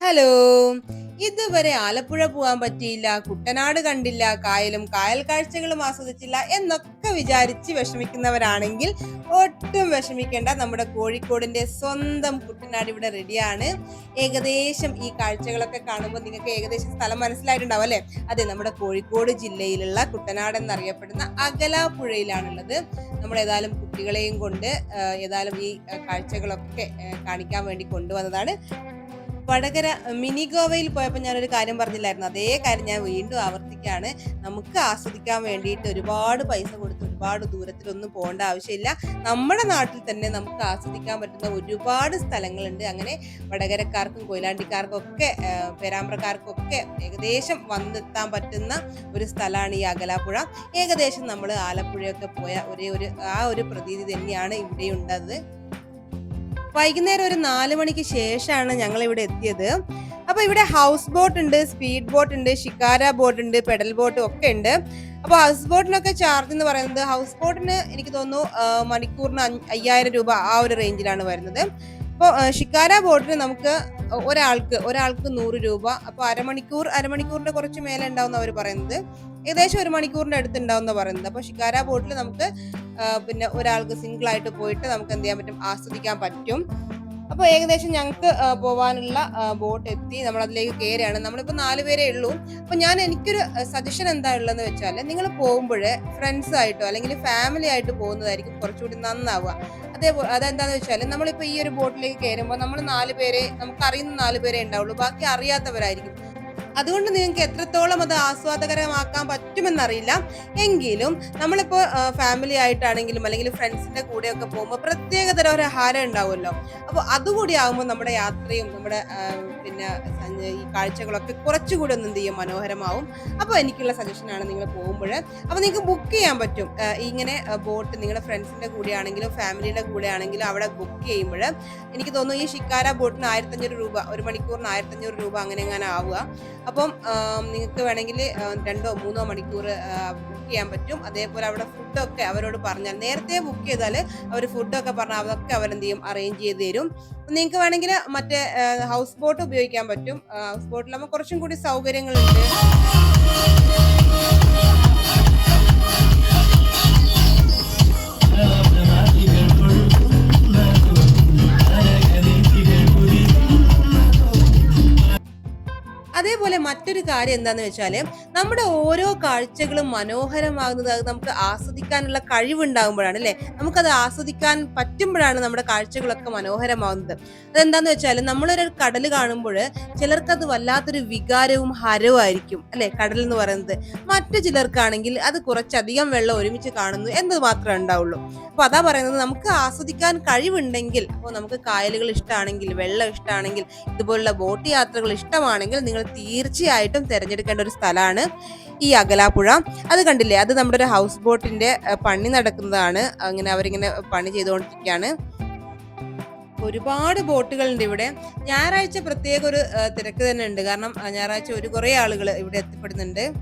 Hello. ഇതുവരെ ആലപ്പുഴ പോകാൻ പറ്റിയില്ല കുട്ടനാട് കണ്ടില്ല കായലും കായൽ കാഴ്ചകളും ആസ്വദിച്ചില്ല എന്നൊക്കെ വിചാരിച്ച് വിഷമിക്കുന്നവരാണെങ്കിൽ ഒട്ടും വിഷമിക്കേണ്ട. നമ്മുടെ കോഴിക്കോടിന്റെ സ്വന്തം കുട്ടനാട് ഇവിടെ റെഡിയാണ്. ഏകദേശം ഈ കാഴ്ചകളൊക്കെ കാണുമ്പോൾ നിങ്ങൾക്ക് ഏകദേശം സ്ഥലം മനസ്സിലായിട്ടുണ്ടാവും അല്ലേ? അതെ നമ്മുടെ കോഴിക്കോട് ജില്ലയിലുള്ള കുട്ടനാട് എന്നറിയപ്പെടുന്ന അകലാപ്പുഴയിലാണുള്ളത്. നമ്മൾ ഏതായാലും കുട്ടികളെയും കൊണ്ട് ഏതായാലും ഈ കാഴ്ചകളൊക്കെ കാണിക്കാൻ വേണ്ടി കൊണ്ടുവന്നതാണ്. വടകര മിനി ഗോവയിൽ പോയപ്പോൾ ഞാനൊരു കാര്യം പറഞ്ഞില്ലായിരുന്നു. അതേ കാര്യം ഞാൻ വീണ്ടും ആവർത്തിക്കുകയാണ് നമുക്ക് ആസ്വദിക്കാൻ വേണ്ടിയിട്ട് ഒരുപാട് പൈസ കൊടുത്ത് ഒരുപാട് ദൂരത്തിലൊന്നും പോകേണ്ട ആവശ്യമില്ല. നമ്മുടെ നാട്ടിൽ തന്നെ നമുക്ക് ആസ്വദിക്കാൻ പറ്റുന്ന ഒരുപാട് സ്ഥലങ്ങളുണ്ട്. അങ്ങനെ വടകരക്കാർക്കും കൊയിലാണ്ടിക്കാർക്കും ഒക്കെ പേരാമ്പ്രക്കാർക്കും ഒക്കെ ഏകദേശം വന്നെത്താൻ പറ്റുന്ന ഒരു സ്ഥലമാണ് ഈ അകലാപ്പുഴ. ഏകദേശം നമ്മൾ ആലപ്പുഴയൊക്കെ പോയ ഒരേ ഒരു ആ ഒരു പ്രതീതി തന്നെയാണ് ഇവിടെ ഉണ്ടത് വൈകുന്നേരം ഒരു നാല് മണിക്ക് ശേഷമാണ് ഞങ്ങൾ ഇവിടെ എത്തിയത്. അപ്പോൾ ഇവിടെ ഹൗസ് ബോട്ട് ഉണ്ട് സ്പീഡ് ബോട്ട് ഉണ്ട് ഷിക്കാര ബോട്ട് ഉണ്ട് പെഡൽ ബോട്ട് ഒക്കെ ഉണ്ട്. അപ്പോൾ ഹൗസ് ബോട്ടിനൊക്കെ ചാർജ് എന്ന് പറയുന്നത് ഹൗസ് ബോട്ടിന് എനിക്ക് തോന്നുന്നു മണിക്കൂറിന് അയ്യായിരം രൂപ ആ ഒരു റേഞ്ചിലാണ് വരുന്നത്. അപ്പോൾ ഷിക്കാര ബോട്ടിന് നമുക്ക് ഒരാൾക്ക് ഒരാൾക്ക് നൂറ് രൂപ. അപ്പോൾ അരമണിക്കൂർ അരമണിക്കൂറിന്റെ കുറച്ച് മേലെ ഉണ്ടാവും അവർ പറയുന്നത്. ഏകദേശം ഒരു മണിക്കൂറിന്റെ അടുത്ത് ഉണ്ടാവും പറയുന്നത്. അപ്പോൾ ഷിക്കാര ബോട്ടിൽ നമുക്ക് പിന്നെ ഒരാൾക്ക് സിംഗിൾ ആയിട്ട് പോയിട്ട് നമുക്ക് എന്ത് ചെയ്യാൻ പറ്റും? ആസ്വദിക്കാൻ പറ്റും. അപ്പോൾ ഏകദേശം ഞങ്ങൾക്ക് പോകാനുള്ള ബോട്ട് എത്തി. നമ്മൾ അതിലേക്ക് കയറുകയാണ് നമ്മളിപ്പോൾ നാല് പേരേ ഉള്ളൂ. അപ്പോൾ ഞാൻ എനിക്കൊരു സജഷൻ എന്താ ഉള്ളതെന്ന് വെച്ചാൽ നിങ്ങൾ പോകുമ്പോൾ ഫ്രണ്ട്സ് ആയിട്ടോ അല്ലെങ്കിൽ ഫാമിലി ആയിട്ട് പോകുന്നതായിരിക്കും കുറച്ചുകൂടി നന്നാവുക. അതേപോലെ അതെന്താന്ന് വെച്ചാൽ നമ്മളിപ്പോൾ ഈ ഒരു ബോട്ടിലേക്ക് കയറുമ്പോൾ നമ്മൾ നാല് പേരെ നമുക്ക് അറിയുന്ന നാല് പേരെ ഉണ്ടാവുള്ളൂ. ബാക്കി അറിയാത്തവരായിരിക്കും. അതുകൊണ്ട് നിങ്ങൾക്ക് എത്രത്തോളം അത് ആസ്വാദകരമാക്കാൻ പറ്റുമെന്നറിയില്ല. എങ്കിലും നമ്മളിപ്പോൾ ഫാമിലി ആയിട്ടാണെങ്കിലും അല്ലെങ്കിൽ ഫ്രണ്ട്സിന്റെ കൂടെയൊക്കെ പോകുമ്പോൾ പ്രത്യേകതരം ഒരു ഹാരം ഉണ്ടാവുമല്ലോ. അപ്പോൾ അതുകൂടി ആകുമ്പോൾ നമ്മുടെ യാത്രയും നമ്മുടെ പിന്നെ ഈ കാഴ്ചകളൊക്കെ കുറച്ചുകൂടി ഒന്ന് ചെയ്യും? മനോഹരമാവും. അപ്പോൾ എനിക്കുള്ള സജഷനാണ് നിങ്ങൾ പോകുമ്പോൾ. അപ്പോൾ നിങ്ങൾക്ക് ബുക്ക് ചെയ്യാൻ പറ്റും. ഇങ്ങനെ ബോട്ട് നിങ്ങളുടെ ഫ്രണ്ട്സിന്റെ കൂടെ ആണെങ്കിലും ഫാമിലിയുടെ കൂടെ ആണെങ്കിലും അവിടെ ബുക്ക് ചെയ്യുമ്പോൾ എനിക്ക് തോന്നുന്നു ഈ ഷിക്കാര ബോട്ടിന് ആയിരത്തഞ്ഞൂറ് രൂപ ഒരു മണിക്കൂറിന് ആയിരത്തഞ്ഞൂറ് രൂപ അങ്ങനെ എങ്ങനെ ആവുക. അപ്പം നിങ്ങൾക്ക് വേണമെങ്കിൽ രണ്ടോ മൂന്നോ മണിക്കൂർ ബുക്ക് ചെയ്യാൻ പറ്റും. അതേപോലെ അവിടെ ഫുഡൊക്കെ അവരോട് പറഞ്ഞാൽ നേരത്തെ ബുക്ക് ചെയ്താൽ അവർ ഫുഡൊക്കെ പറഞ്ഞാൽ അതൊക്കെ അവരെന്ത് ചെയ്യും അറേഞ്ച് ചെയ്ത് തരും. നിങ്ങൾക്ക് വേണമെങ്കിൽ മറ്റേ ഹൗസ് ബോട്ട് ഉപയോഗിക്കാൻ പറ്റും. ഹൗസ് ബോട്ടിലാകുമ്പോൾ കുറച്ചും കൂടി സൗകര്യങ്ങളുണ്ട്. കാര്യം എന്താന്ന് വെച്ചാൽ നമ്മുടെ ഓരോ കാഴ്ചകളും മനോഹരമാകുന്നത് അത് നമുക്ക് ആസ്വദിക്കാനുള്ള കഴിവുണ്ടാകുമ്പോഴാണ് അല്ലെ? നമുക്കത് ആസ്വദിക്കാൻ പറ്റുമ്പോഴാണ് നമ്മുടെ കാഴ്ചകളൊക്കെ മനോഹരമാകുന്നത്. അതെന്താന്ന് വെച്ചാൽ നമ്മളൊരു കടൽ കാണുമ്പോൾ ചിലർക്കത് വല്ലാത്തൊരു വികാരവും ഹരവും ആയിരിക്കും അല്ലെ? കടൽ എന്ന് പറയുന്നത്. മറ്റു ചിലർക്കാണെങ്കിൽ അത് കുറച്ചധികം വെള്ളം ഒരുമിച്ച് കാണുന്നു എന്ന് മാത്രമേ ഉണ്ടാവുള്ളൂ. അപ്പൊ അതാ പറയുന്നത് നമുക്ക് ആസ്വദിക്കാൻ കഴിവുണ്ടെങ്കിൽ അപ്പോൾ നമുക്ക് കായലുകൾ ഇഷ്ടമാണെങ്കിൽ വെള്ളം ഇഷ്ടമാണെങ്കിൽ ഇതുപോലുള്ള ബോട്ട് യാത്രകൾ ഇഷ്ടമാണെങ്കിൽ നിങ്ങൾ തീർച്ചയായിട്ടും തിരഞ്ഞെടുക്കേണ്ട ഒരു സ്ഥലമാണ് ഈ അകലാപ്പുഴ. അത് കണ്ടില്ലേ? അത് നമ്മുടെ ഒരു ഹൗസ് ബോട്ടിന്റെ പണി നടക്കുന്നതാണ്. അങ്ങനെ അവരിങ്ങനെ പണി ചെയ്തുകൊണ്ടിരിക്കുകയാണ്. ഒരുപാട് ബോട്ടുകളുണ്ട് ഇവിടെ. ഞായറാഴ്ച പ്രത്യേക ഒരു തിരക്ക് തന്നെ ഉണ്ട്. കാരണം ഞായറാഴ്ച ഒരു കുറേ ആളുകൾ ഇവിടെ എത്തിപ്പെടുന്നുണ്ട്.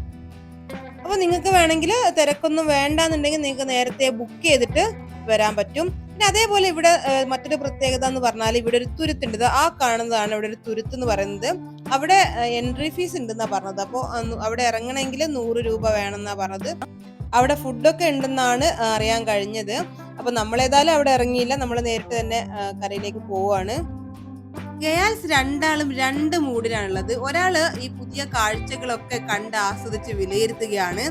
അപ്പോൾ നിങ്ങൾക്ക് വേണമെങ്കിൽ തിരക്കൊന്നും വേണ്ടാന്നുണ്ടെങ്കിൽ നിങ്ങൾക്ക് നേരത്തെ ബുക്ക് ചെയ്തിട്ട് വരാൻ പറ്റും. പിന്നെ അതേപോലെ ഇവിടെ മറ്റൊരു പ്രത്യേകത എന്ന് പറഞ്ഞാൽ ഇവിടെ ഒരു തുരുത്തുണ്ട്. ആ കാണുന്നതാണ് ഇവിടെ ഒരു തുരുത്ത് എന്ന് പറയുന്നത്. അവിടെ എൻട്രി ഫീസ് ഉണ്ടെന്നാ പറഞ്ഞത്. അപ്പോൾ അവിടെ ഇറങ്ങണമെങ്കിൽ നൂറ് രൂപ വേണമെന്നാ പറഞ്ഞത്. അവിടെ ഫുഡൊക്കെ ഉണ്ടെന്നാണ് അറിയാൻ കഴിഞ്ഞത്. അപ്പൊ നമ്മളേതായാലും അവിടെ ഇറങ്ങിയില്ല. നമ്മൾ നേരിട്ട് തന്നെ കരയിലേക്ക് പോവാണ്. ഗയാൽസ് രണ്ടാളും രണ്ട് മൂഡിലാണുള്ളത്. ഒരാൾ ഈ പുതിയ കാഴ്ചകളൊക്കെ കണ്ട് ആസ്വദിച്ച് വിലയിരുത്തുകയാണ്.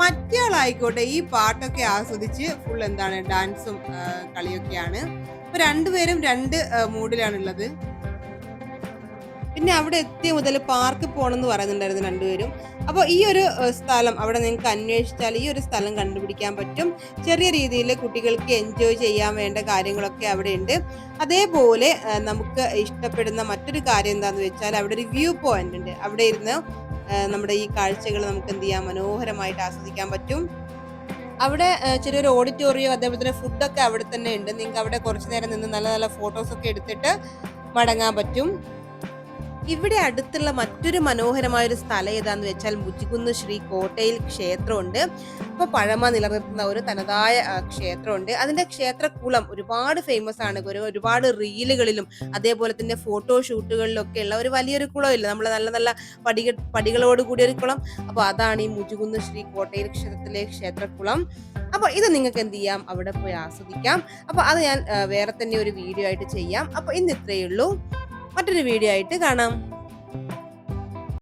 മറ്റേയാളായിക്കോട്ടെ ഈ പാട്ടൊക്കെ ആസ്വദിച്ച് ഫുൾ എന്താണ് ഡാൻസും കളിയൊക്കെയാണ്. അപ്പൊ രണ്ടുപേരും രണ്ട് മൂഡിലാണുള്ളത്. പിന്നെ അവിടെ എത്തിയ മുതൽ പാർക്ക് പോകണമെന്ന് പറയുന്നുണ്ടായിരുന്നു രണ്ടുപേരും. അപ്പോൾ ഈ ഒരു സ്ഥലം അവിടെ നിങ്ങൾക്ക് അന്വേഷിച്ചാൽ ഈ ഒരു സ്ഥലം കണ്ടുപിടിക്കാൻ പറ്റും. ചെറിയ രീതിയിൽ കുട്ടികൾക്ക് എൻജോയ് ചെയ്യാൻ വേണ്ട കാര്യങ്ങളൊക്കെ അവിടെ ഉണ്ട്. അതേപോലെ നമുക്ക് ഇഷ്ടപ്പെടുന്ന മറ്റൊരു കാര്യം എന്താണെന്ന് വെച്ചാൽ അവിടെ ഒരു വ്യൂ പോയിന്റ് ഉണ്ട്. അവിടെ ഇരുന്ന് നമ്മുടെ ഈ കാഴ്ചകൾ നമുക്ക് എന്ത് ചെയ്യാം മനോഹരമായിട്ട് ആസ്വദിക്കാൻ പറ്റും. അവിടെ ചെറിയൊരു ഓഡിറ്റോറിയം അതേപോലെ തന്നെ ഫുഡൊക്കെ അവിടെ തന്നെ ഉണ്ട്. നിങ്ങൾക്ക് അവിടെ കുറച്ച് നേരം നിന്ന് നല്ല നല്ല ഫോട്ടോസ് ഒക്കെ എടുത്തിട്ട് മടങ്ങാൻ പറ്റും. ഇവിടെ അടുത്തുള്ള മറ്റൊരു മനോഹരമായ ഒരു സ്ഥലം ഏതാന്ന് വെച്ചാൽ മുജികുന്ന് ശ്രീ കോട്ടയിൽ ക്ഷേത്രമുണ്ട്. അപ്പോൾ പഴമ നിലനിർത്തുന്ന ഒരു തനതായ ക്ഷേത്രമുണ്ട്. അതിന്റെ ക്ഷേത്രക്കുളം ഒരുപാട് ഫേമസ് ആണ്. ഒരു ഒരുപാട് റീലുകളിലും അതേപോലെ തന്നെ ഫോട്ടോ ഷൂട്ടുകളിലൊക്കെ ഉള്ള ഒരു വലിയൊരു കുളമില്ല? നമ്മൾ നല്ല നല്ല പടിക പടികളോട് കൂടിയ ഒരു കുളം. അപ്പോൾ അതാണ് ഈ മുജുകുന്ന് ശ്രീ കോട്ടയിൽ ക്ഷേത്രത്തിലെ ക്ഷേത്രക്കുളം. അപ്പോൾ ഇത് നിങ്ങൾക്ക് എന്ത് ചെയ്യാം? അവിടെ പോയി ആസ്വദിക്കാം. അപ്പോൾ അത് ഞാൻ വേറെ തന്നെ ഒരു വീഡിയോ ആയിട്ട് ചെയ്യാം. അപ്പോൾ ഇന്ന് ഇത്രയേ ഉള്ളൂ. മറ്റൊരു വീഡിയോ ആയിട്ട് കാണാം.